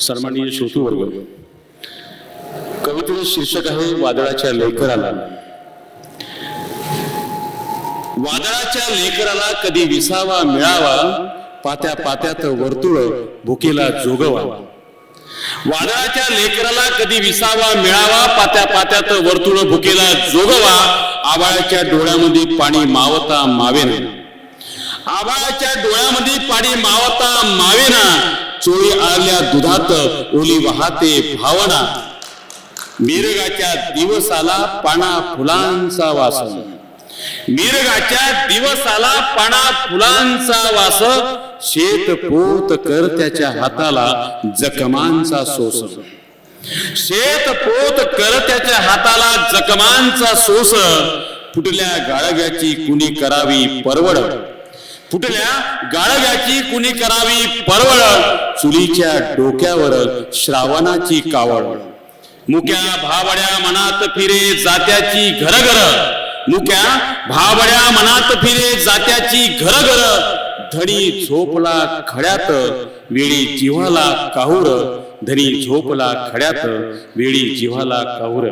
सन्माननीय श्रोतू वर्ग कवितेचं शीर्षक आहे वादळाच्या लेकराला. वादळाच्या लेकराला कधी विसावा मिळावा पात्या पात्यात वर्तुळ भुकेला जोगवा. वादळाच्या लेकराला कधी विसावा मिळावा पात्या पात्यात वर्तुळ भुकेला जोगवा आबाळाच्या डोळ्यामध्ये पाणी मावता मावेना. आबाळाच्या डोळ्यामध्ये पाणी मावता मावेना. चोळी आल्या दुधात ओली वाहते भावना. मिरगाच्या दिवसाला पाना फुलांचा वास. मिरगाच्या दिवसाला पाना फुलांचा वास. शेत पोत करत्याच्या हाताला जखमांचा सोस. शेत पोत करत्याच्या हाताला जखमांचा सोस. फुटल्या गाळव्याची कुणी करावी परवड. फुटल्या गाळव्याची कुणी करावी परवड. चुलीच्या डोक्यावर श्रावणाची कावड. मुक्या भावड्या मनात फिरे जात्याची घरघर. मुक्या भावड्या मनात फिरे जात्याची घरघर. धरी झोपला खड्यात वेळी जिव्हाला काहुर. धरी झोपला खड्यात वेळी जिव्हाला काहुर.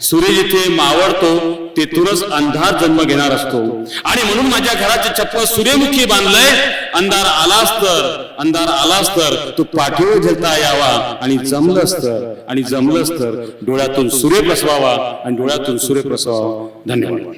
सूर्य जिथे मावळतो तेथूनच अंधार जन्म घेणार असतो. आणि म्हणून माझ्या घराचे छप्पर सूर्यमुखी बांधलंय. अंधार आलास तर अंधार आलास तर तू पाठीवर झेलता यावा आणि जमलंस तर आणि जमलंस तर डोळ्यातून सूर्य प्रसवावा आणि डोळ्यातून सूर्य प्रसवावा. धन्यवाद.